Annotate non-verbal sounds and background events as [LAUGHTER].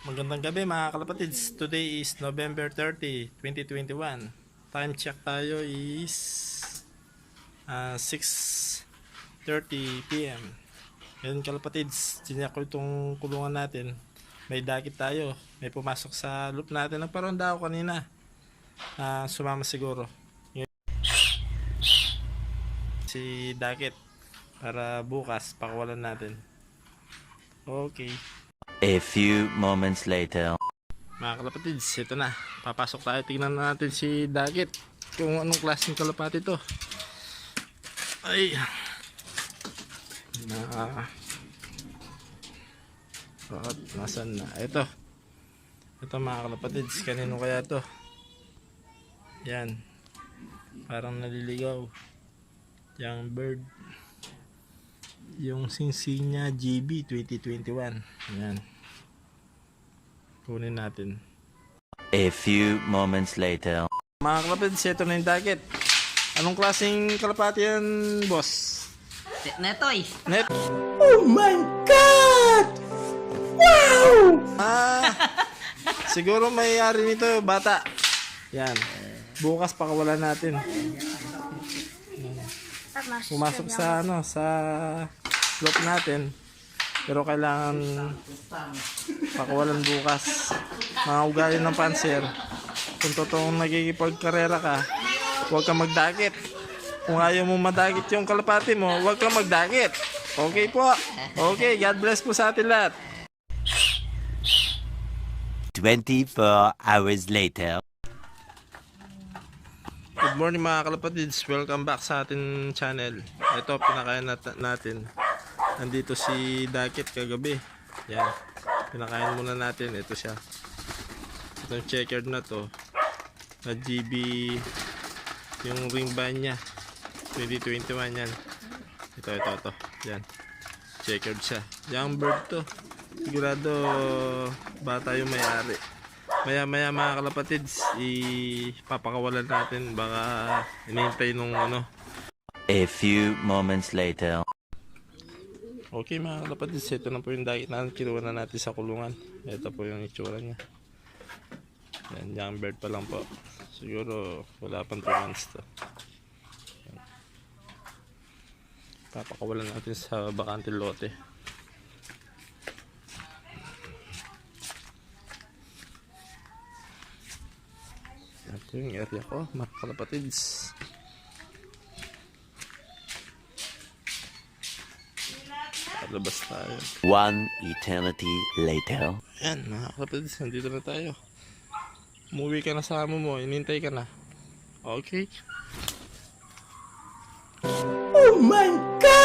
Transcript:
Magandang gabi mga kalapatids. Today is November 30, 2021. Time check tayo is ah, 6.30 p.m. Yan kalapatids, siniyak ko itong kulungan natin. May dakit tayo. May pumasok sa loop natin. Nagparonda ako kanina. Ah, sumama siguro. Si Dakit para bukas pakawalan natin. Okay. A few moments later. Mga kalapatids, ito na. Papasok tayo. Tingnan natin si Dagit. Kung anong klaseng kalapati to. Ay. Na. Bakit? Nasaan na? Ito. Ito mga kalapatids. Kanino kaya to? Yan. Parang naliligaw. Young bird. Yung Sinsinya GB 2021. Yan. Kunin natin. A few moments later. Mga kalapatids, ito na yung target. Anong klaseng kalapati yan, boss? Netoy. Net? Oh my God! Wow! Ah, [LAUGHS] siguro may-ari nito, bata. Yan. Bukas pakawalan natin. Pumasok sa ano, sa loop natin. Pero kailangan pakawalan bukas. Mga ugali ng panser. Kung totoong nagkikipagkarera ka, huwag kang magdagit. Kung ayaw mo madagit yung kalapati mo, huwag kang magdagit. Okay po. Okay, God bless po sa atin lahat. 24 hours later. Good morning mga kalapatids. Welcome back sa ating channel. Ito, pinakain nat- natin. Nandito si Dakit kagabi. Yan. Pinakain muna natin. Ito siya. Itong checkered na to. Na GB yung ring band niya. 2021 yan. Ito, ito, ito. Yan. Checkered siya. Young bird to. Sigurado bata yung may-ari. Maya maya mga kalapatids, ipapakawalan natin. Baka inintay nung ano. A few moments later. Okay mga kalapatids, ito na po yung diet na kinuha na natin sa kulungan. Ito po yung itsura niya. Yan, young bird pa lang po. Siguro wala pang 2 months to. Papakawalan natin sa bakante lote. Po yung area ko, mga kalapatids. Labas tayo. One eternity later. Yan, mga kapatids, nandito na tayo. Umuwi ka na sa amo mo, inintay ka na. Okay. Oh my God!